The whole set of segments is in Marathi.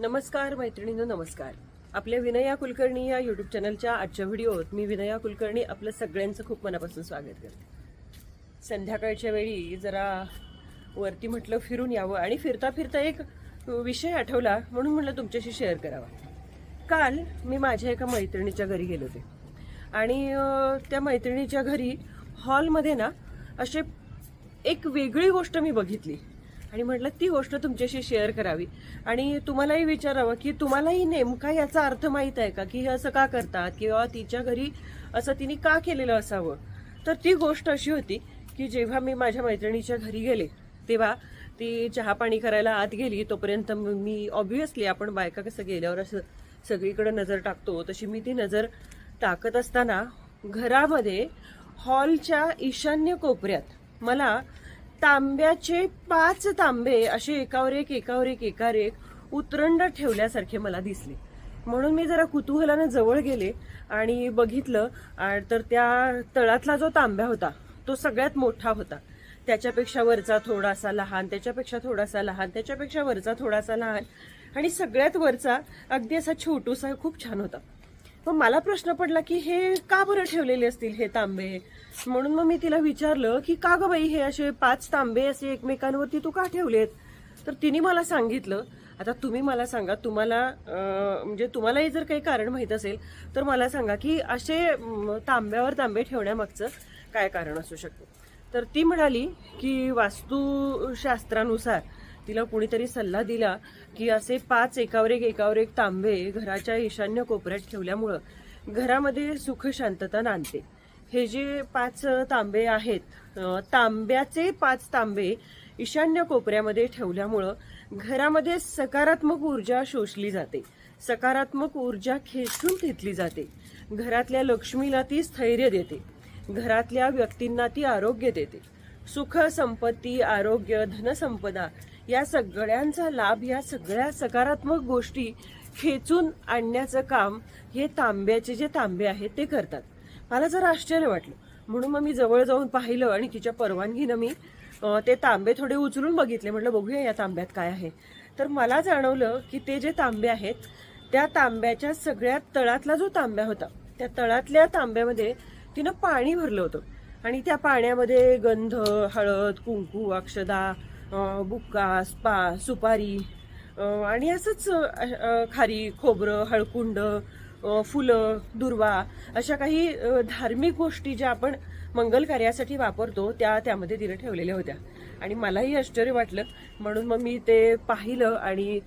नमस्कार मैत्रिणींनो नमस्कार. आपल्या विनया कुलकर्णी या यूट्यूब चॅनलच्या आजच्या व्हिडिओत मी विनया कुलकर्णी आपलं सगळ्यांचं खूप मनापासून स्वागत करते. संध्याकाळच्या वेळी जरा वरती म्हटलं फिरून यावं आणि फिरता फिरता एक विषय आठवला म्हणून म्हटलं तुमच्याशी शेअर करावा. काल मी माझ्या एका मैत्रिणीच्या घरी गेले होते. आणि त्या मैत्रिणीच्या घरी हॉलमध्ये ना असे एक वेगळी गोष्ट मी बघितली. आणि म्हटलं ती गोष्ट तुमच्याशी शेअर करावी. आणि तुम्हालाही विचारावं की तुम्हालाही नेमका याचा अर्थ माहीत आहे का? की हे असं का करतात? किंवा तिच्या घरी असं तिने का केलेलं असावं? तर ती गोष्ट अशी होती की जेव्हा मी माझ्या मैत्रिणीच्या घरी गेले तेव्हा ती चहा पाणी करायला आत गेली. तोपर्यंत मी ऑब्विसली आपण बायका कसं गेल्यावर असं सगळीकडे नजर टाकतो. तशी मी ती नजर टाकत असताना घरामध्ये हॉलच्या ईशान्य कोपऱ्यात मला तांब्याचे पाच तांबे असे एकावर एक एकावर एक एकावर एक उतरंड ठेवल्यासारखे मला दिसले. म्हणून मी जरा कुतूहलानं जवळ गेले आणि बघितलं. आणि तर त्या तळातला जो तांब्या होता तो सगळ्यात मोठा होता. त्याच्यापेक्षा वरचा थोडासा लहान त्याच्यापेक्षा थोडासा लहान त्याच्यापेक्षा वरचा थोडासा लहान आणि सगळ्यात वरचा अगदी असा छोटूसा खूप छान होता. मग मला प्रश्न पडला की हे का बरं ठेवलेले असतील हे तांबे? म्हणून मग मी तिला विचारलं की का ग बाई हे असे पाच तांबे असे एकमेकांवरती तू का ठेवलेत? तर तिने मला सांगितलं आता तुम्ही मला सांगा तुम्हाला म्हणजे तुम्हालाही जर काही कारण माहीत असेल तर मला सांगा की असे तांब्यावर तांबे ठेवण्यामागचं काय कारण असू शकतं? तर ती म्हणाली की वास्तुशास्त्रानुसार तिला कुणीतरी सल्ला दिला की असे पाच एकावर एक एकावर एक तांबे घराच्या ईशान्य कोपऱ्यात ठेवल्यामुळं घरामध्ये सुख शांतता नांदते. हे जे पाच तांबे आहेत तांब्याचे पाच तांबे ईशान्य कोपऱ्यामध्ये ठेवल्यामुळं घरामध्ये सकारात्मक ऊर्जा शोषली जाते. सकारात्मक ऊर्जा खेचून घेतली जाते. घरातल्या लक्ष्मीला ती स्थैर्य देते. घरातल्या व्यक्तींना ती आरोग्य देते. सुख संपत्ती आरोग्य धनसंपदा या सगळ्यांचा लाभ या सगळ्या सकारात्मक गोष्टी खेचून आणण्याचं काम हे तांब्याचे जे तांबे आहेत ते करतात. मला जरा आश्चर्य वाटलं म्हणून मग मी जवळ जाऊन पाहिलं आणि तिच्या परवानगीनं मी ते तांबे थोडे उचलून बघितले म्हटलं बघूया या तांब्यात काय आहे. तर मला जाणवलं की ते जे तांबे आहेत त्या तांब्याच्या सगळ्यात तळातला जो तांब्या होता त्या तळातल्या तांब्यामध्ये तिनं पाणी भरलं होतं. आणि त्या पाण्यामध्ये गंध हळद कुंकू अक्षदा बुक्का स्पा सुपारी आणि असंच खारी खोबरं हळकुंड फुलं दुर्वा अशा काही धार्मिक गोष्टी ज्या आपण मंगल कार्यासाठी वापरतो त्या त्यामध्ये तिने ठेवलेल्या होत्या. आणि मलाही आश्चर्य वाटलं. म्हणून मग मी ते पाहिलं आणि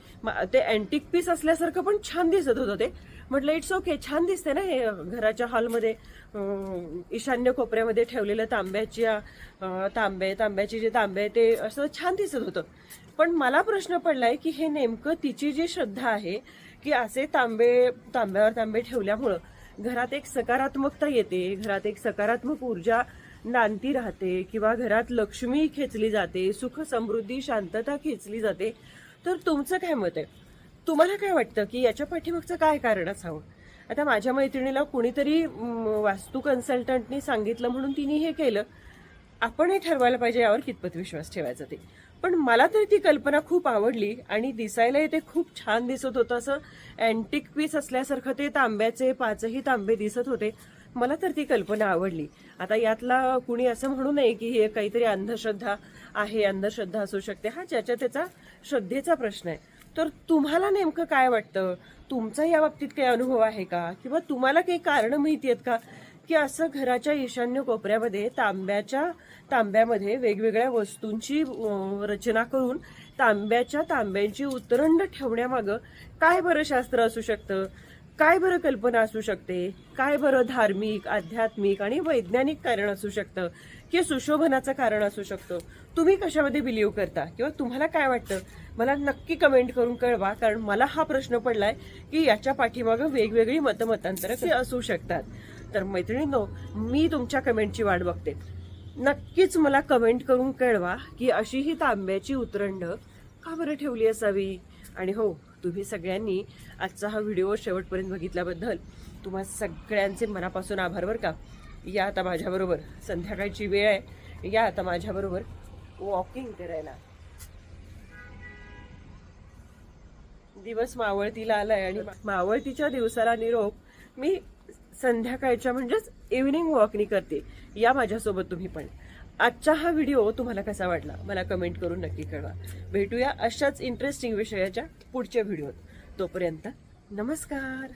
ते अँटिक पीस असल्यासारखं पण छान दिसत होतं ते. म्हटलं इट्स ओके छान दिसते ना हे घराच्या हॉलमध्ये ईशान्य कोपऱ्यामध्ये ठेवलेलं तांब्याच्या तांबे तांब्याचे जे तांबे आहे ते असं छान दिसत होतं. पण मला प्रश्न पडलाय की हे नेमकं तिची जी श्रद्धा आहे की असे तांबे तांब्यावर तांबे ठेवल्यामुळं घरात एक सकारात्मकता येते घरात एक सकारात्मक ऊर्जा नांदी राहते किंवा घरात लक्ष्मी खेचली जाते सुख समृद्धी शांतता खेचली जाते. तर तुमचं काय मत आहे? तुम्हाला काय वाटतं की याच्या पाठीमागचं काय कारण असावं? आता माझ्या मैत्रिणीला कुणीतरी वास्तू कन्सल्टंटनी सांगितलं म्हणून तिने हे केलं. आपण हे ठरवायला पाहिजे यावर कितपत विश्वास ठेवायचा ते. पण मला तरी ती कल्पना खूप आवडली आणि दिसायलाही ते खूप छान दिसत होतं. असं अँटिक पीस असल्यासारखं ते तांब्याचे पाचही तांबे दिसत होते. मला तर ती कल्पना आवडली. आता यातला कुणी असं म्हणू नये की हे काहीतरी अंधश्रद्धा आहे अंधश्रद्धा असू शकते. हा ज्याच्या त्याचा श्रद्धेचा प्रश्न आहे. तर तुम्हाला नेमकं काय वाटतं? तुमचा या बाबतीत काही अनुभव आहे का? किंवा तुम्हाला काही कारण माहिती आहेत का? की असं घराच्या ईशान्य कोपऱ्यामध्ये तांब्याच्या तांब्यामध्ये वेगवेगळ्या वस्तूंची रचना करून तांब्याच्या तांब्यांची उतरंड ठेवण्यामागं काय बरं शास्त्र असू शकतं? काय बरं कल्पना असू शकते? काय बरं धार्मिक आध्यात्मिक आणि वैज्ञानिक कारण असू शकतं? की सुशोभनाचं कारण असू शकतं? तुम्ही कशामध्ये बिलीव्ह करता? किंवा तुम्हाला काय वाटतं? मला नक्की कमेंट करून कळवा कारण मला हा प्रश्न पडलाय की याच्या पाठीमागं वेगवेगळी मतमतांतरं असू शकतात. तर मैत्रिणींनो मी तुमच्या कमेंटची वाट बघते. नक्कीच मला कमेंट करून कळवा की अशी ही तांब्याची उतरंड का बरं ठेवली असावी? आणि हो तुम्ही सगळ्यांनी आजचा हा व्हिडिओ शेवटपर्यंत बघितल्याबद्दल तुम्हा सगळ्यांचे मनापासून आभार बरं का. या आता माझ्याबरोबर संध्याकाळची वेळ आहे. या आता माझ्याबरोबर वॉकिंग करायला. दिवस मावळतीला आलाय आणि मावळतीच्या दिवसाला निरोप मी संध्याकाळच्या म्हणजेच इव्हनिंग वॉकनी करते. या माझ्यासोबत तुम्ही पण. आजचा हा व्हिडिओ तुम्हाला कसा वाटला? मला कमेंट करून नक्की कळवा. भेटूया अशाच इंटरेस्टिंग विषयाच्या पुढच्या व्हिडिओत तोपर्यंत नमस्कार!